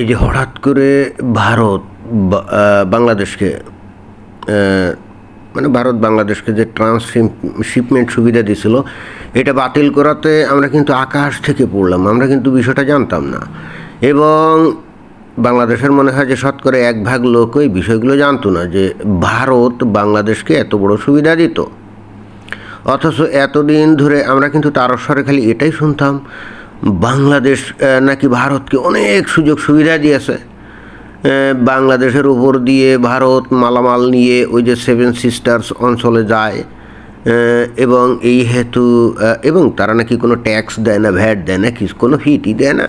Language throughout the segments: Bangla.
এই যে হঠাৎ করে ভারত বাংলাদেশকে মানে ভারত বাংলাদেশকে যে ট্রান্সশিপমেন্ট সুবিধা দিছিল, এটা বাতিল করাতে আমরা কিন্তু আকাশ থেকে পড়লাম, আমরা কিন্তু বিষয়টা জানতাম না। এবং বাংলাদেশের মনে হয় যে শতকরা এক ভাগ লোক ওই বিষয়গুলো জানতো না যে ভারত বাংলাদেশকে এত বড় সুবিধা দিত। অথচ এতদিন ধরে আমরা কিন্তু তারস্বরে খালি এটাই শুনতাম বাংলাদেশ নাকি ভারতকে অনেক সুযোগ সুবিধা দিয়েছে। বাংলাদেশের উপর দিয়ে ভারত মালামাল নিয়ে ওই যে সেভেন সিস্টার্স অঞ্চলে যায় এবং এই হেতু এবং তারা নাকি কোনো ট্যাক্স দেয় না ভ্যাট দেয় না, কিছু, কোনো ফিটি দেয় না।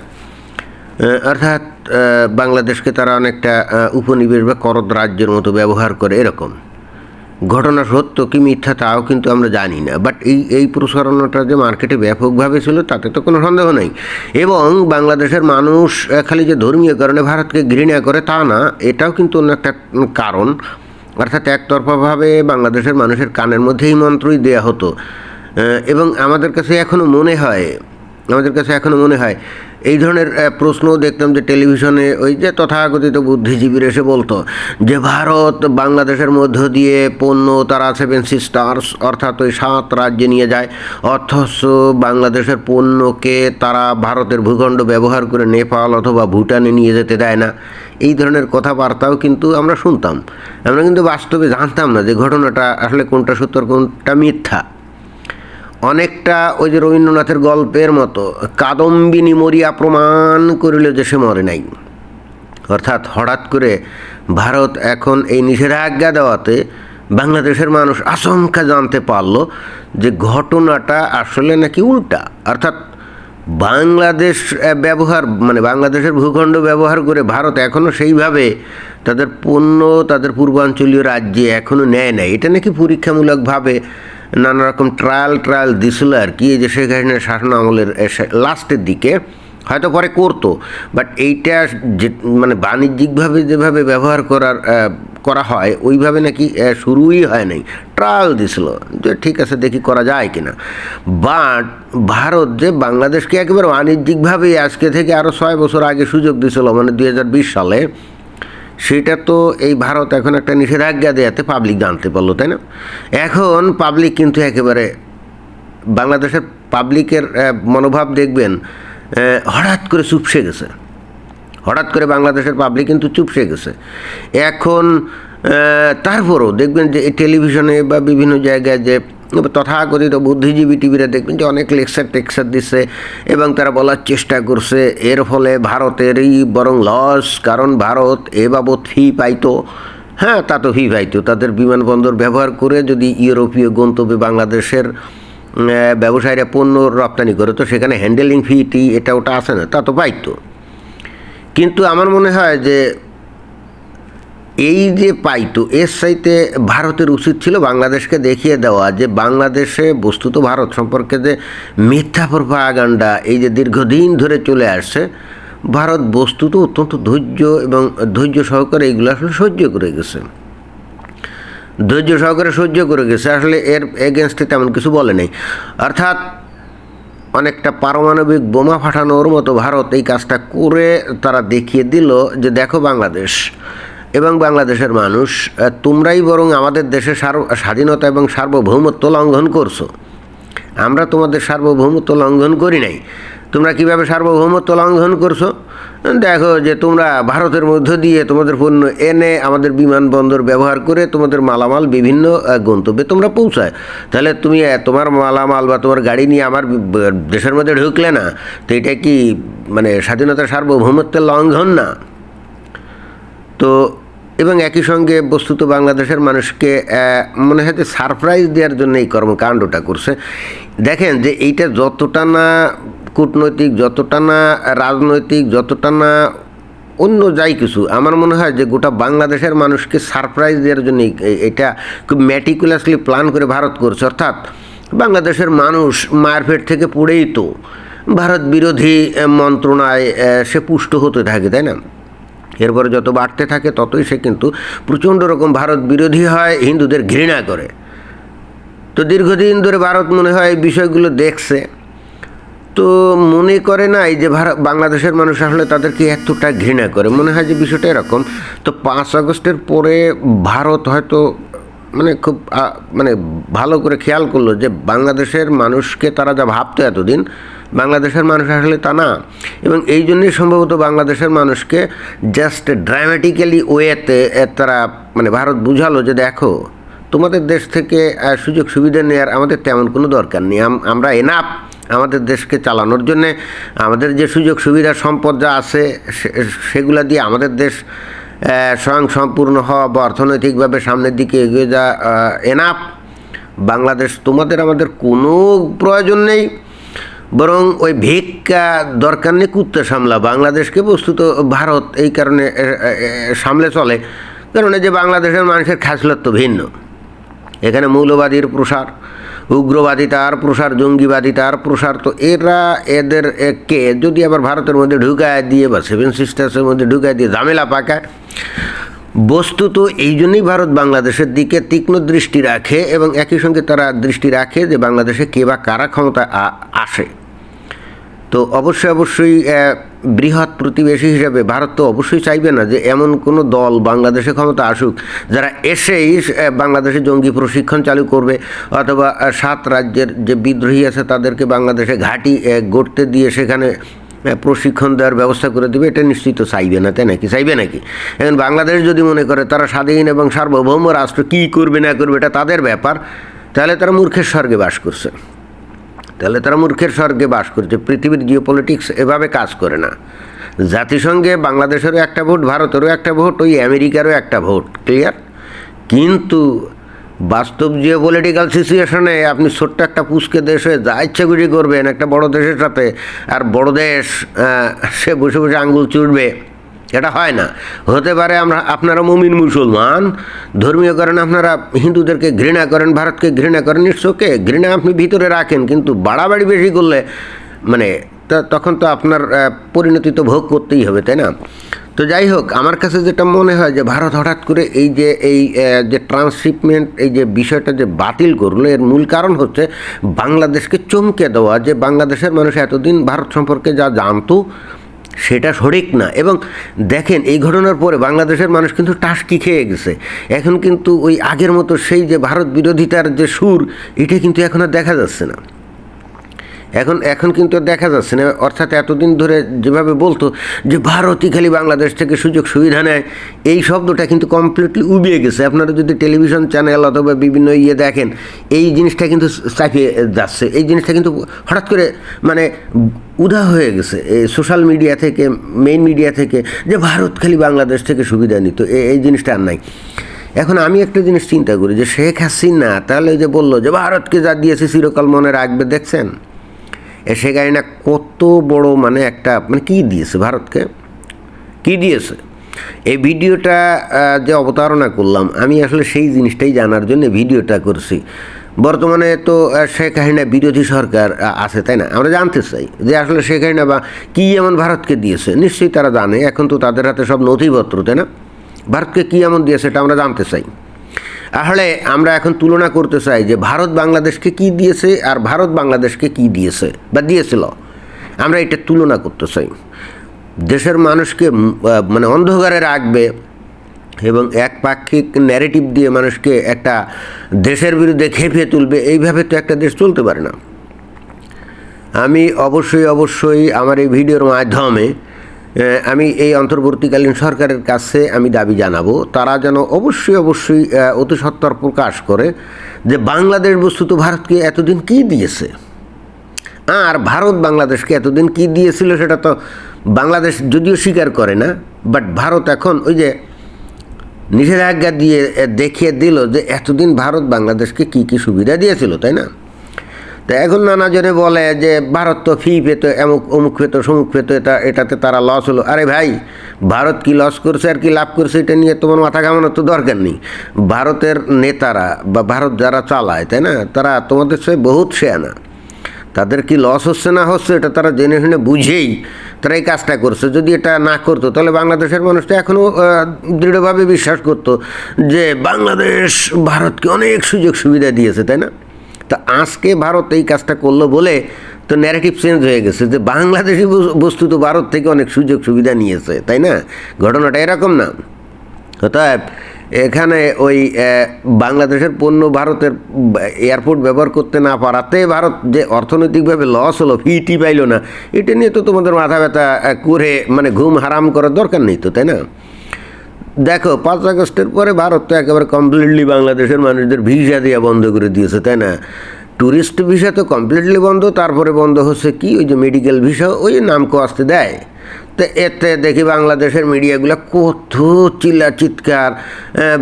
অর্থাৎ বাংলাদেশকে তারা অনেকটা উপনিবেশ বা করদ রাজ্যের মতো ব্যবহার করে, এরকম। ঘটনা সত্য কি মিথ্যা তাও কিন্তু আমরা জানি না। বাট এই এই প্রসারণটা যে মার্কেটে ব্যাপকভাবে ছিল, তাতে তো কোনো সন্দেহ নেই। এবং বাংলাদেশের মানুষ খালি যে ধর্মীয় কারণে ভারতকে ঘৃণা করে তা না, এটাও কিন্তু অন্য একটা কারণ। অর্থাৎ একতরফাভাবে বাংলাদেশের মানুষের কানের মধ্যে এই মন্ত্রই দেয়া হতো। এবং আমাদের কাছে এখনও মনে হয়, আমাদের কাছে এখনও মনে হয় এই ধরনের প্রশ্নও দেখতাম যে টেলিভিশনে ওই যে তথাকথিত বুদ্ধিজীবীর এসে বলতো যে ভারত বাংলাদেশের মধ্য দিয়ে পণ্য, তারা সেভেন সিস্টার্স অর্থাৎ ওই সাত রাজ্যে নিয়ে যায়। অথচ বাংলাদেশের পণ্যকে তারা ভারতের ভূখণ্ড ব্যবহার করে নেপাল অথবা ভুটানে নিয়ে যেতে দেয় না। এই ধরনের কথাবার্তাও কিন্তু আমরা শুনতাম। আমরা কিন্তু বাস্তবে জানতাম না যে ঘটনাটা আসলে কোনটা সত্য কোনটা মিথ্যা। অনেকটা ওই যে রবীন্দ্রনাথের গল্পের মতো কাদম্বিনী মরিয়া প্রমাণ করিল যে সে মরে নাই। অর্থাৎ হঠাৎ করে ভারত এখন এই নিষেধাজ্ঞা দেওয়াতে বাংলাদেশের মানুষ আশঙ্কা জানতে পারল যে ঘটনাটা আসলে নাকি উল্টা। অর্থাৎ বাংলাদেশ ব্যবহার মানে বাংলাদেশের ভূখণ্ড ব্যবহার করে ভারত এখনও সেইভাবে তাদের পণ্য, তাদের পূর্বাঞ্চলীয় রাজ্যে এখনও নেয় নাই। এটা নাকি পরীক্ষামূলকভাবে নানা রকম ট্রায়াল ট্রায়াল দিছিল আর কি যে শেখ হাসিনার শাসন আমলের লাস্টের দিকে, হয়তো পরে করতো বাট এইটা যে মানে বাণিজ্যিকভাবে যেভাবে ব্যবহার করার করা হয়, ওইভাবে নাকি শুরুই হয় নাই। ট্রায়াল দিছিল, যে ঠিক আছে, দেখি করা যায় কিনা। বাট ভারত যে বাংলাদেশকে একেবারে বাণিজ্যিকভাবেই আজকে থেকে আরও ছয় বছর আগে সুযোগ দিছিল মানে দুই হাজার বিশ সালে সেটা তো এই ভারত এখন একটা নিষেধাজ্ঞা দেওয়াতে পাবলিক জানতে পারল, তাই না? এখন পাবলিক কিন্তু একেবারে বাংলাদেশের পাবলিকের মনোভাব দেখবেন হঠাৎ করে চুপসে গেছে। হঠাৎ করে বাংলাদেশের পাবলিক কিন্তু চুপসে গেছে। এখন তারপরও দেখবেন যে টেলিভিশনে বা বিভিন্ন জায়গায় যে তথাকথিত বুদ্ধিজীবী টিভিরা দেখবেন যে অনেক লেকচার টেকচার দিচ্ছে এবং তারা বলার চেষ্টা করছে, এর ফলে ভারতেরই বরং লস কারণ ভারত এ বাবদ ফি পাইতো। হ্যাঁ তা তো ফি পাইতো। তাদের বিমানবন্দর ব্যবহার করে যদি ইউরোপীয় গন্তব্যে বাংলাদেশের ব্যবসায়ীরা পণ্য রপ্তানি করে, তো সেখানে হ্যান্ডেলিং ফি টি এটা ওটা আসে না, তা তো পাইতো। কিন্তু আমার মনে হয় যে এই যে পাইতো, এর সাইতে ভারতের উচিত ছিল বাংলাদেশকে দেখিয়ে দেওয়া যে বাংলাদেশে বস্তুত ভারত সম্পর্কে যে মিথ্যা প্রপাগান্ডা, এই যে দীর্ঘদিন ধরে চলে আসছে, ভারত বস্তুত অত্যন্ত ধৈর্য এবং ধৈর্য সহকারে এইগুলো আসলে সহ্য করে গেছে। ধৈর্য সহকারে সহ্য করে গেছে, আসলে এর এগেনস্টে তেমন কিছু বলে নেই। অর্থাৎ অনেকটা পারমাণবিক বোমা ফাটানোর মতো ভারত এই কাজটা করে তারা দেখিয়ে দিল যে দেখো বাংলাদেশ এবং বাংলাদেশের মানুষ তোমরাই বরং আমাদের দেশে স্বাধীনতা এবং সার্বভৌমত্ব লঙ্ঘন করছ। আমরা তোমাদের সার্বভৌমত্ব লঙ্ঘন করি নাই। তোমরা কীভাবে সার্বভৌমত্ব লঙ্ঘন করছ? দেখো যে তোমরা ভারতের মধ্য দিয়ে তোমাদের পণ্য এনে আমাদের বিমানবন্দর ব্যবহার করে তোমাদের মালামাল বিভিন্ন গন্তব্যে তোমরা পৌঁছায়। তাহলে তুমি তোমার মালামাল বা তোমার গাড়ি নিয়ে আমার দেশের মধ্যে ঢুকলে না, তো এটা কি মানে স্বাধীনতার সার্বভৌমত্বের লঙ্ঘন না? তো এবং একই সঙ্গে বস্তুত বাংলাদেশের মানুষকে মনে হয় যে সারপ্রাইজ দেওয়ার জন্য এই কর্মকাণ্ডটা করছে। দেখেন যে এইটা যতটা না কূটনৈতিক, যতটা না রাজনৈতিক, যতটা না অন্য যাই কিছু, আমার মনে হয় যে গোটা বাংলাদেশের মানুষকে সারপ্রাইজ দেওয়ার জন্য এটা খুব ম্যাটিকুলাসলি প্ল্যান করে ভারত করছে। অর্থাৎ বাংলাদেশের মানুষ মায়ের পেট থেকে পড়েই তো ভারত বিরোধী মন্ত্রণায় সে পুষ্ট হতে থাকে, তাই না? এরপরে যত বাড়তে থাকে ততই সে কিন্তু প্রচণ্ড রকম ভারত বিরোধী হয়, হিন্দুদের ঘৃণা করে। তো দীর্ঘদিন ধরে ভারত মনে হয় এই বিষয়গুলো দেখছে। তো মনে করে নাই যে ভারত, বাংলাদেশের মানুষ আসলে তাদেরকে এতটা ঘৃণা করে? মনে হয় যে বিষয়টা এরকম। তো পাঁচ আগস্টের পরে ভারত হয়তো মানে খুব মানে ভালো করে খেয়াল করল যে বাংলাদেশের মানুষকে তারা যা ভাবতো এতদিন বাংলাদেশের মানুষ আসলে তা না। এবং এই জন্যই সম্ভবত বাংলাদেশের মানুষকে জাস্ট ড্রামাটিক্যালি ওয়েতে তারা মানে ভারত বুঝালো যে দেখো, তোমাদের দেশ থেকে সুযোগ সুবিধা নেওয়ার আমাদের তেমন কোনো দরকার নেই। আমরা এনাফ আমাদের দেশকে চালানোর জন্যে, আমাদের যে সুযোগ সুবিধা সম্পদ যা আছে সেগুলা দিয়ে আমাদের দেশ স্বয়ং সম্পূর্ণ হওয়া বা অর্থনৈতিকভাবে সামনের দিকে এগিয়ে যা এনাফ বাংলাদেশ তোমাদের আমাদের কোনো প্রয়োজন নেই। বরং ওই ভিক্ষা দরকার নেই, কুত্তে সামলা। বাংলাদেশকে বস্তুত ভারত এই কারণে সামলে চলে। কারণ যে বাংলাদেশের মানুষের খাসলত তো ভিন্ন। এখানে মৌলবাদীর প্রসার উগ্রবাদিতার প্রসার জঙ্গিবাদিতার প্রসার, তো এরা এদের কে যদি আবার ভারতের মধ্যে ঢুকায় দিয়ে বা সেভেন সিস্টার্সের মধ্যে ঢুকায় দিয়ে ঝামেলা পাকায় বস্তুত এই জন্যই ভারত বাংলাদেশের দিকে তীক্ষ্ণ দৃষ্টি রাখে এবং একই সঙ্গে তারা দৃষ্টি রাখে যে বাংলাদেশে কে বা কারা ক্ষমতা আসে। তো অবশ্যই অবশ্যই বৃহৎ প্রতিবেশী হিসেবে ভারত তো অবশ্যই চাইবে না যে এমন কোনো দল বাংলাদেশে ক্ষমতা আসুক যারা এসেই বাংলাদেশে জঙ্গি প্রশিক্ষণ চালু করবে অথবা সাত রাজ্যের যে বিদ্রোহী আছে তাদেরকে বাংলাদেশে ঘাঁটি গড়তে দিয়ে সেখানে প্রশিক্ষণ দেওয়ার ব্যবস্থা করে দেবে, এটা নিশ্চিত চাইবে না, তাই নাকি? চাইবে নাকি? এখন বাংলাদেশ যদি মনে করে তারা স্বাধীন এবং সার্বভৌম রাষ্ট্র কী করবে, না করবে, এটা তাদের ব্যাপার, তাহলে তারা মূর্খের স্বর্গে বাস করছে। তাহলে তারা মূর্খের স্বর্গে বাস করছে, পৃথিবীর জিওপলিটিক্স এভাবে কাজ করে না। জাতিসংঘে বাংলাদেশেরও একটা ভোট, ভারতেরও একটা ভোট, ওই আমেরিকারও একটা ভোট ক্লিয়ার কিন্তু বাস্তব জিওপলিটিক্যাল সিচুয়েশনে আপনি ছোট্ট একটা পুষ্কে দেশে যা ইচ্ছা খুশি করবেন, একটা বড় দেশের সাথে, আর বড় দেশ সে বসে বসে আঙ্গুল চুড়বে এটা হয় না। হতে পারে আমরা, আপনারা মুমিন মুসলমান, ধর্মীয় কারণে আপনারা হিন্দুদেরকে ঘৃণা করেন, ভারতকে ঘৃণা করেন, নিশ্চয়কে ঘৃণা আপনি ভিতরে রাখেন, কিন্তু বাড়াবাড়ি বেশি করলে মানে তখন তো আপনার পরিণতি তো ভোগ করতেই হবে, তাই না? তো যাই হোক, আমার কাছে যেটা মনে হয় যে ভারত হঠাৎ করে এই যে এই যে ট্রান্সশিপমেন্ট এই যে বিষয়টা যে বাতিল করল, এর মূল কারণ হচ্ছে বাংলাদেশকে চমকে দেওয়া, যে বাংলাদেশের মানুষ এতদিন ভারত সম্পর্কে যা জানতো সেটা সঠিক না। এবং দেখেন, এই ঘটনার পরে বাংলাদেশের মানুষ কিন্তু টাসকি খেয়ে গেছে। এখন কিন্তু ওই আগের মতো সেই যে ভারত বিরোধিতার যে সুর, এটা কিন্তু এখন আর দেখা যাচ্ছে না। এখন এখন কিন্তু দেখা যাচ্ছে না। অর্থাৎ এতদিন ধরে যেভাবে বলতো যে ভারতই খালি বাংলাদেশ থেকে সুযোগ সুবিধা নেয়, এই শব্দটা কিন্তু কমপ্লিটলি উবিয়ে গেছে। আপনারা যদি টেলিভিশন চ্যানেল অথবা বিভিন্ন ইয়ে দেখেন, এই জিনিসটা কিন্তু চাপিয়ে যাচ্ছে। এই জিনিসটা কিন্তু হঠাৎ করে মানে উধা হয়ে গেছে। এই সোশ্যাল মিডিয়া থেকে মেইন মিডিয়া থেকে, যে ভারত খালি বাংলাদেশ থেকে সুবিধা নিত এই জিনিসটা আর নাই। এখন আমি একটা জিনিস চিন্তা করি যে শেখ হাসিনা, তাহলে যে বলল যে ভারতকে যা দিয়েছে চিরকাল মনে রাখবে, দেখছেন? এ শেখ হাসিনা কত বড় মানে একটা মানে কী দিয়েছে ভারতকে? কি দিয়েছে? এই ভিডিওটা যে অবতারণা করলাম, আমি আসলে সেই জিনিসটাই জানার জন্য ভিডিওটা করছি। বর্তমানে তো শেখ হাসিনা বিরোধী সরকার আছে, তাই না? আমরা জানতে চাই যে আসলে শেখ হাসিনা বা কী এমন ভারতকে দিয়েছে? নিশ্চয়ই তারা জানে, এখন তো তাদের হাতে সব নথিপত্র, তাই না? ভারতকে কী এমন দিয়েছে, এটা আমরা জানতে চাই। আসলে আমরা এখন তুলনা করতে চাই যে ভারত বাংলাদেশকে কি দিয়েছে আর ভারত বাংলাদেশকে কি দিয়েছে বা দিয়েছিল। আমরা এটা তুলনা করতে চাই। দেশের মানুষকে মানে অন্ধকারে রাখবে এবং একপাক্ষিক ন্যারেটিভ দিয়ে মানুষকে একটা দেশের বিরুদ্ধে খেপিয়ে তুলবে, এইভাবে তো একটা দেশ চলতে পারে না। আমি অবশ্যই অবশ্যই আমার এই ভিডিওর মাধ্যমে আমি এই অন্তর্বর্তীকালীন সরকারের কাছে আমি দাবি জানাব, তারা যেন অবশ্যই অবশ্যই অতি সত্বর প্রকাশ করে যে বাংলাদেশ বস্তুত ভারতকে এতদিন কী দিয়েছে? আর ভারত বাংলাদেশকে এতদিন কী দিয়েছিল সেটা তো বাংলাদেশ যদিও স্বীকার করে না বাট ভারত এখন ওই যে নিষেধাজ্ঞা দিয়ে দেখিয়ে দিল যে এতদিন ভারত বাংলাদেশকে কী কী সুবিধা দিয়েছিল, তাই না? তো এখন নানা জনে বলে যে ভারত তো ফি পেত এমুক অমুক পেত, সমুক পেত, এটা, এটাতে তারা লস হলো। আরে ভাই, ভারত কি লস করছে আর কি লাভ করছে এটা নিয়ে তোমার মাথা ঘামানোর তো দরকার নেই। ভারতের নেতারা বা ভারত যারা চালায়, তাই না? তারা তোমাদের সে বহুত শেয়ানা। তাদের কি লস হচ্ছে না হচ্ছে এটা তারা জেনে শুনে বুঝেই তারা এই কাজটা করছে। যদি এটা না করতো, তাহলে বাংলাদেশের মানুষ তো এখনও দৃঢ়ভাবে বিশ্বাস করতো যে বাংলাদেশ ভারতকে অনেক সুযোগ সুবিধা দিয়েছে, তাই না? তা আজকে ভারত এই কাজটা করল বলে তো ন্যারেটিভ চেঞ্জ হয়ে গেছে যে বাংলাদেশি বস- বস্তু তো ভারত থেকে অনেক সুযোগ সুবিধা নিয়েছে, তাই না? ঘটনাটা এরকম না। অতএব এখানে ওই বাংলাদেশের পণ্য ভারতের এয়ারপোর্ট ব্যবহার করতে না পারাতে ভারত যে অর্থনৈতিকভাবে লস হলো ফিটি পাইলো না, এটা নিয়ে তো তোমাদের মাথা ব্যথা করে মানে ঘুম হারাম করার দরকার নেই তো, তাই না? দেখো, পাঁচ আগস্টের পরে ভারত তো একেবারে কমপ্লিটলি বাংলাদেশের মানুষদের ভিসা দেওয়া বন্ধ করে দিয়েছে, তাই না? ট্যুরিস্ট ভিসা তো কমপ্লিটলি বন্ধ, তারপরে বন্ধ হচ্ছে কি? ওই যে মেডিকেল ভিসা ওই নামকো আসতে দেয়। তো এতে দেখি বাংলাদেশের মিডিয়াগুলো কত চিল্লা চিৎকার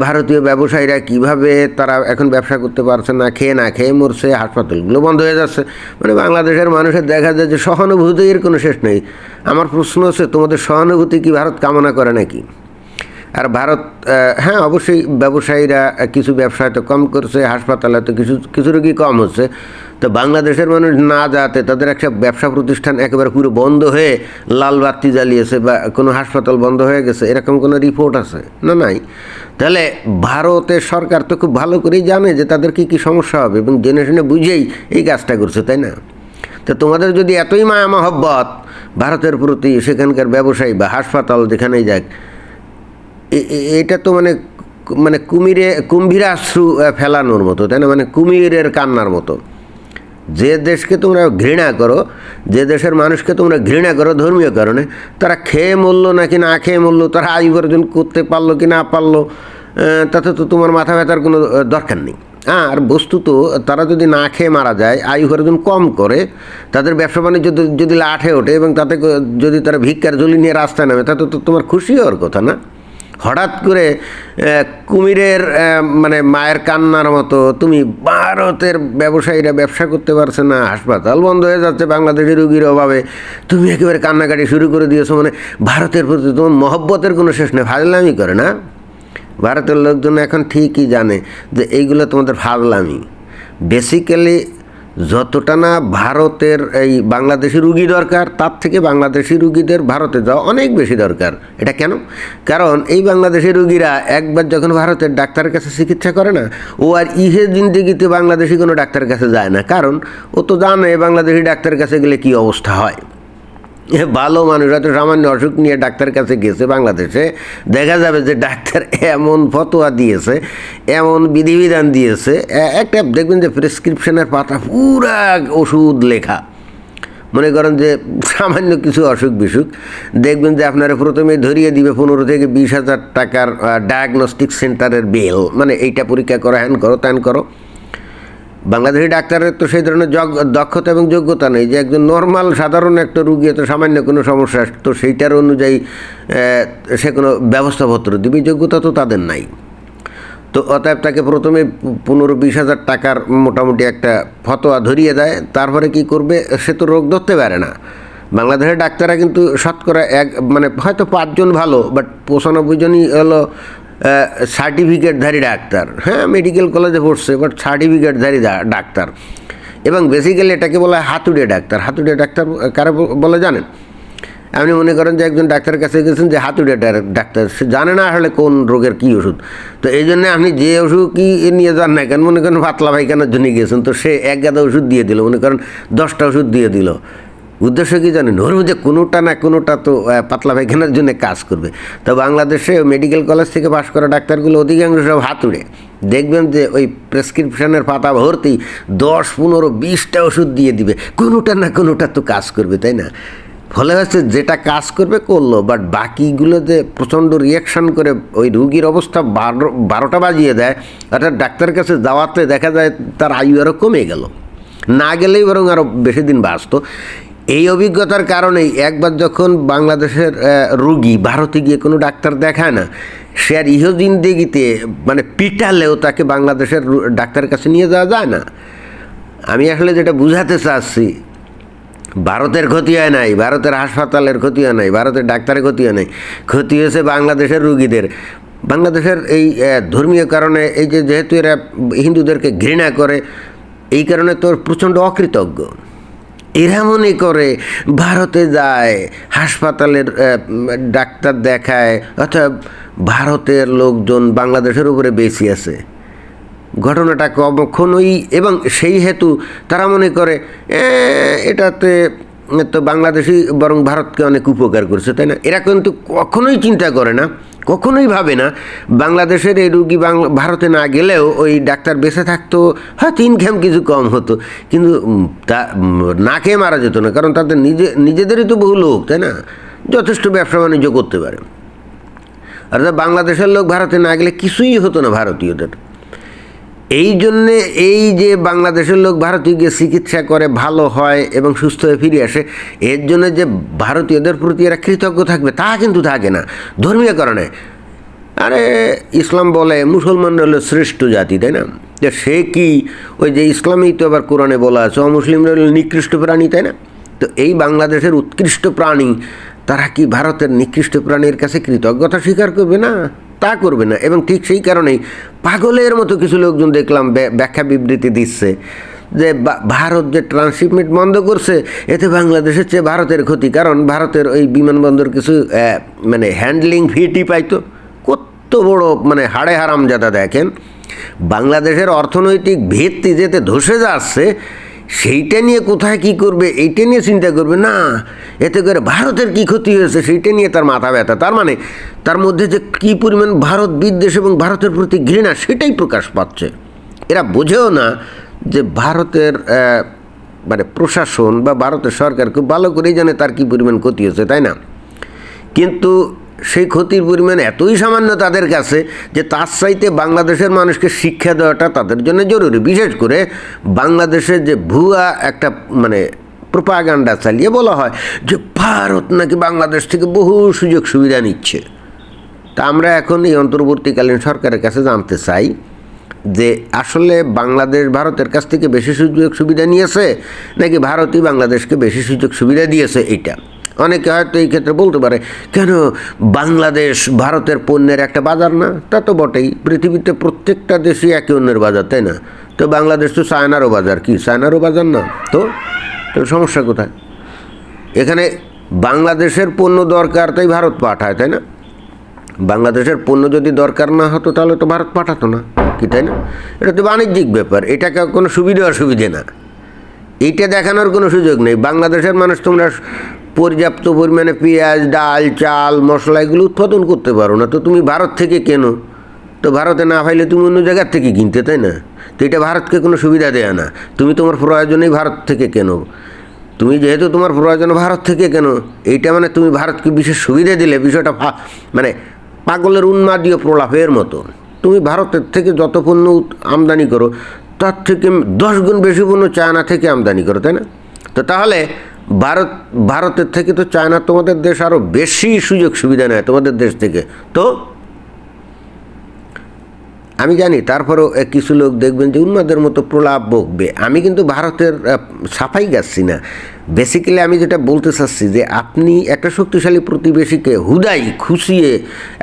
ভারতীয় ব্যবসায়ীরা কীভাবে তারা এখন ব্যবসা করতে পারছে না, খেয়ে না খেয়ে মরছে, হাসপাতালগুলো বন্ধ হয়ে যাচ্ছে। মানে বাংলাদেশের মানুষের দেখা যায় যে সহানুভূতির কোনো শেষ নেই। আমার প্রশ্ন হচ্ছে, তোমাদের সহানুভূতি কি ভারত কামনা করে নাকি? আর ভারত হ্যাঁ অবশ্যই ব্যবসায়ীরা কিছু ব্যবসা তো কম করছে, হাসপাতালে তো কিছু কিছু রোগী কম হচ্ছে। তো বাংলাদেশের মানুষ না যাতে তাদের একটা ব্যবসা প্রতিষ্ঠান একেবারে পুরো বন্ধ হয়ে লাল বাতি জ্বালিয়েছে বা কোনো হাসপাতাল বন্ধ হয়ে গেছে, এরকম কোনো রিপোর্ট আছে? না, নাই। তাহলে ভারতের সরকার তো খুব ভালো করেই জানে যে তাদের কী কী সমস্যা হবে এবং জেনে শুনে বুঝেই এই কাজটা করছে, তাই না? তো তোমাদের যদি এতই মায়া মহব্বত ভারতের প্রতি সেখানকার ব্যবসায়ী বা হাসপাতাল যেখানেই যাক এটা তো মানে মানে কুমিরে কুম্ভীরাশ্রু ফেলানোর মতো, তাই না? মানে কুমিরের কান্নার মতো। যে দেশকে তোমরা ঘৃণা করো, যে দেশের মানুষকে তোমরা ঘৃণা করো ধর্মীয় কারণে, তারা খেয়ে মরলো নাকি না খেয়ে মরলো, তারা আয় উপার্জন করতে পারল কি না পারল তাতে তো তোমার মাথা ব্যথার কোনো দরকার নেই। আর বস্তুত তারা যদি না খেয়ে মারা যায়, আয় উপার্জন কম করে, তাদের ব্যবসা বাণিজ্য যদি- লাঠে ওঠে এবং তাতে যদি তারা ভিক্ষার ঝুলি নিয়ে রাস্তায় নামে, তাতে তো তোমার খুশি হওয়ার কথা না? হঠাৎ করে কুমিরের মানে মায়ের কান্নার মতো তুমি ভারতের ব্যবসায়ীরা ব্যবসা করতে পারছে না, হাসপাতাল বন্ধ হয়ে যাচ্ছে বাংলাদেশের রুগীর অভাবে। তুমি একেবারে কান্নাকাটি শুরু করে দিয়েছ মানে ভারতের প্রতি তোমার মহব্বতের কোনো শেষ নেই, ফাজলামি করে না? ভারতের লোকজন এখন ঠিকই জানে যে এইগুলো তোমাদের ফাজলামি। বেসিক্যালি যতটা না ভারতের এই বাংলাদেশি রুগী দরকার, তার থেকে বাংলাদেশি রুগীদের ভারতে যাওয়া অনেক বেশি দরকার। এটা কেন? কারণ এই বাংলাদেশি রুগীরা একবার যখন ভারতের ডাক্তারের কাছে চিকিৎসা করে না, ও আর ইহে জিন্দিগিতে বাংলাদেশি কোনো ডাক্তারের কাছে যায় না। কারণ ও তো জানে বাংলাদেশি ডাক্তারের কাছে গেলে কী অবস্থা হয়। ভালো মানুষরা তো সামান্য অসুখ নিয়ে ডাক্তার কাছে গেছে বাংলাদেশে। দেখা যাবে যে ডাক্তার এমন ফতোয়া দিয়েছে, এমন বিধিবিধান দিয়েছে। একটা দেখবেন যে প্রেসক্রিপশনের পাতা পুরা ওষুধ লেখা। মনে করেন যে সামান্য কিছু অসুখ বিসুখ। দেখবেন যে আপনারা প্রথমে ধরিয়ে দিবে পনেরো থেকে বিশ হাজার টাকার ডায়াগনস্টিক সেন্টারের বেল মানে এইটা পরীক্ষা করো, হ্যান করো, ত্যান করো। বাংলাদেশি ডাক্তারের তো সেই ধরনের দক্ষতা এবং যোগ্যতা নেই। যে একজন নর্মাল সাধারণ একটা রুগী তো সামান্য কোনো সমস্যা, তো সেইটার অনুযায়ী সে কোনো ব্যবস্থাপত্র দিবে যোগ্যতা তো তাদের নাই। তো অতএব তাকে প্রথমে পনেরো বিশ হাজার টাকার মোটামুটি একটা ফতোয়া ধরিয়ে দেয়। তারপরে কি করবে? সে তো রোগ ধরতে পারে না। বাংলাদেশের ডাক্তাররা কিন্তু শতকরা এক মানে হয়তো পাঁচজন ভালো বাট পঁচানব্বই জনই হলো সার্টিফিকেটধারী ডাক্তার। হ্যাঁ মেডিকেল কলেজে পড়ছে বাট সার্টিফিকেটধারী ডাক্তার। এবং বেসিক্যালি এটাকে বলা হয় হাতুড়ে ডাক্তার। হাতুড়ে ডাক্তার কারা বলে জানেন? আপনি মনে করেন যে একজন ডাক্তারের কাছে গেছেন যে হাতুড়ে ডাক্তার, সে জানে না আসলে কোন রোগের কী ওষুধ। তো এই জন্য আপনি যে ওষুধ কি নিয়ে যান না কেন, মনে করেন পাতলা পায়খানার জন্য গিয়েছেন তো সে এক গাদা ওষুধ দিয়ে দিল, মনে করেন দশটা ওষুধ দিয়ে দিল। উদ্দেশ্য কি জানেন? ওর মধ্যে কোনোটা না কোনোটা তো পাতলা পায়খানার জন্য কাজ করবে। তো বাংলাদেশে মেডিকেল কলেজ থেকে পাশ করা ডাক্তারগুলো অধিকাংশ সব হাতুড়ে। দেখবেন যে ওই প্রেসক্রিপশনের পাতা ভর্তি দশ, পনেরো, বিশটা ওষুধ দিয়ে দিবে। কোনোটা না কোনোটা তো কাজ করবে, তাই না? ফলে হচ্ছে যেটা কাজ করবে করল বাট বাকিগুলো যে প্রচণ্ড রিয়াকশান করে ওই রুগীর অবস্থা বারো, বারোটা বাজিয়ে দেয়, অর্থাৎ ডাক্তারের কাছে যাওয়াতে দেখা যায় তার আয়ু আরও কমে গেল। না গেলেই বরং আরও বেশি দিন বাঁচত। এই অভিজ্ঞতার কারণেই একবার যখন বাংলাদেশের রুগী ভারতে গিয়ে কোনো ডাক্তার দেখায় না, সে আর ইহ জিন্দেগিতে মানে পিটালেও তাকে বাংলাদেশের ডাক্তারের কাছে নিয়ে যাওয়া যায় না। আমি আসলে যেটা বুঝাতে চাচ্ছি, ভারতের ক্ষতি হয় নাই, ভারতের হাসপাতালের ক্ষতি হয় নাই, ভারতের ডাক্তারের ক্ষতি হয় নাই, ক্ষতি হয়েছে বাংলাদেশের রুগীদের। বাংলাদেশের এই ধর্মীয় কারণে এই যে যেহেতু এরা হিন্দুদেরকে ঘৃণা করে, এই কারণে তোর প্রচণ্ড অকৃতজ্ঞ। এরা মনে করে ভারতে যায়, হাসপাতালের ডাক্তার দেখায় অর্থাৎ ভারতের লোকজন বাংলাদেশের উপরে বেশি আছে। ঘটনাটা কখনোই, এবং সেই হেতু তারা মনে করে এটাতে তো বাংলাদেশই বরং ভারতকে অনেক উপকার করছে। তাই না? এরা কিন্তু কখনোই চিন্তা করে না। কখনোই ভাবে না। বাংলাদেশের এই রুগী ভারতে না গেলেও ওই ডাক্তার বেঁচে থাকতো হ্যাঁ তিন ইনকাম কিছু কম হতো। কিন্তু তা না খেয়ে মারা যেত না, কারণ তাদের নিজে নিজেদেরই তো বহু লোক, তাই না? যথেষ্ট ব্যবসা বাণিজ্য করতে পারে। আর বাংলাদেশের লোক ভারতে না গেলে কিছুই হতো না ভারতীয়দের। এই জন্যে এই যে বাংলাদেশের লোক ভারতে গিয়ে চিকিৎসা করে ভালো হয় এবং সুস্থ হয়ে ফিরে আসে, এর জন্য যে ভারতীয়দের প্রতি এরা কৃতজ্ঞ থাকবে, তা কিন্তু থাকে না। ধর্মীয় কারণে আরে, ইসলাম বলে মুসলমানরা হলো শ্রেষ্ঠ জাতি, তাই না? যে সে কি ওই যে ইসলামেই তো আবার কোরআনে বলা আছে, অমুসলিমরা হলো নিকৃষ্ট প্রাণী, তাই না? তো এই বাংলাদেশের উৎকৃষ্ট প্রাণী, তারা কি ভারতের নিকৃষ্ট প্রাণীর কাছে কৃতজ্ঞতা স্বীকার করবে? না। তা করবে না। এবং ঠিক সেই কারণেই পাগলের মতো কিছু লোকজন দেখলাম ব্য- ব্যাখ্যা বিবৃতি দিচ্ছে যে ভারত যে ট্রান্সশিপমেন্ট বন্ধ করছে, এতে বাংলাদেশের চেয়ে ভারতের ক্ষতি। কারণ ভারতের ওই বিমানবন্দর কিছু মানে হ্যান্ডলিং ফিটি পাইতো। কত বড় মানে হাড়ে হারামজাদা দেখেন। বাংলাদেশের অর্থনৈতিক ভিত্তি যেতে ধসে যাচ্ছে সেইটা নিয়ে কোথায় কি করবে, এইটা নিয়ে চিন্তা করবে, না, এতে করে ভারতের কি ক্ষতি হয়েছে সেইটা নিয়ে তার মাথা ব্যথা। তার মানে তার মধ্যে যে কী পরিমাণ ভারত বিদ্বেষ এবং ভারতের প্রতি ঘৃণা সেটাই প্রকাশ পাচ্ছে। এরা বোঝেও না যে ভারতের মানে প্রশাসন বা ভারতের সরকার খুব ভালো করেই জানে তার কী পরিমাণ ক্ষতি হয়েছে, তাই না? কিন্তু সেই ক্ষতির পরিমাণ এতই সামান্য তাদের কাছে যে তার চাইতে বাংলাদেশের মানুষকে শিক্ষা দেওয়াটা তাদের জন্য জরুরি। বিশেষ করে বাংলাদেশের যে ভুয়া একটা মানে প্রোপাগান্ডা চালিয়ে বলা হয় যে ভারত নাকি বাংলাদেশ থেকে বহু সুযোগ সুবিধা নিচ্ছে। তা আমরা এখন এই অন্তর্বর্তীকালীন সরকারের কাছে জানতে চাই যে আসলে বাংলাদেশ ভারতের কাছ থেকে বেশি সুযোগ সুবিধা নিয়েছে নাকি ভারতই বাংলাদেশকে বেশি সুযোগ সুবিধা দিয়েছে এইটা? অনেকে হয়তো এই ক্ষেত্রে বলতে পারে, কেন বাংলাদেশ ভারতের পণ্যের একটা বাজার না? তা তো বটেই। পৃথিবীতে প্রত্যেকটা দেশই একে অন্যের বাজার, তাই না? তো বাংলাদেশ তো চায়নারও বাজার, কি চায়নারও বাজার না? তো? তো সমস্যা কোথায়? এখানে বাংলাদেশের পণ্য দরকার তাই ভারত পাঠায়, তাই না? বাংলাদেশের পণ্য যদি দরকার না হতো তাহলে তো ভারত পাঠাতো না, কি তাই না? এটা তো বাণিজ্যিক ব্যাপার, এটাকে কোনো সুবিধা অসুবিধে না। এইটা দেখানোর কোনো সুযোগ নেই। বাংলাদেশের মানুষ তোমরা পর্যাপ্ত পরিমাণে পেঁয়াজ, ডাল, চাল, মশলা এগুলো উৎপাদন করতে পারো না। তো তুমি ভারত থেকে কেনো? তো ভারতে না পাইলে তুমি অন্য জায়গার থেকে কিনতে, তাই না? তো এটা ভারতকে কোনো সুবিধা দেয় না। তুমি তোমার প্রয়োজনেই ভারত থেকে কেনো? তুমি যেহেতু তোমার প্রয়োজন ভারত থেকে কেন? এইটা মানে তুমি ভারতকে বিশেষ সুবিধা দিলে, বিষয়টা মানে পাগলের উন্মাদীয় প্রলাপের মতো। তুমি ভারতের থেকে যত পণ্য আমদানি করো, তার থেকে দশ গুণ বেশি পণ্য চায়না থেকে আমদানি করো, তাই না? তো তাহলে ভারত, ভারতের থেকে তো চায়না তোমাদের দেশ আরও বেশি সুযোগ সুবিধা নেয় তোমাদের দেশ থেকে। তো আমি জানি, তারপরেও কিছু লোক দেখবেন যে উন্মাদের মতো প্রলাপ বকবে। আমি কিন্তু ভারতের সাফাই গাচ্ছি না। বেসিক্যালি আমি যেটা বলতে চাচ্ছি যে আপনি একটা শক্তিশালী প্রতিবেশীকে হুদাই খুশিয়ে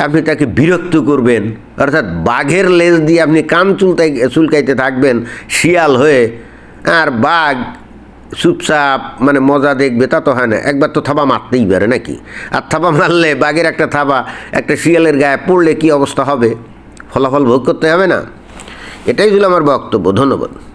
আপনি তাকে বিরক্ত করবেন, অর্থাৎ বাঘের লেজ দিয়ে আপনি কান চুলতাই, চুলকাইতে থাকবেন, শিয়াল হয়ে, আর বাঘ চুপচাপ মানে মজা দেখবে, তা তো হয় না। একবার তো থাবা মারতেই পারে নাকি? আর থাবা মারলে বাঘের একটা থাবা, একটা শিয়ালের গায়ে পড়লে কি অবস্থা হবে? ফলাফল ভোগ করতে হবে না? এটাই ছিল আমার বক্তব্য। ধন্যবাদ।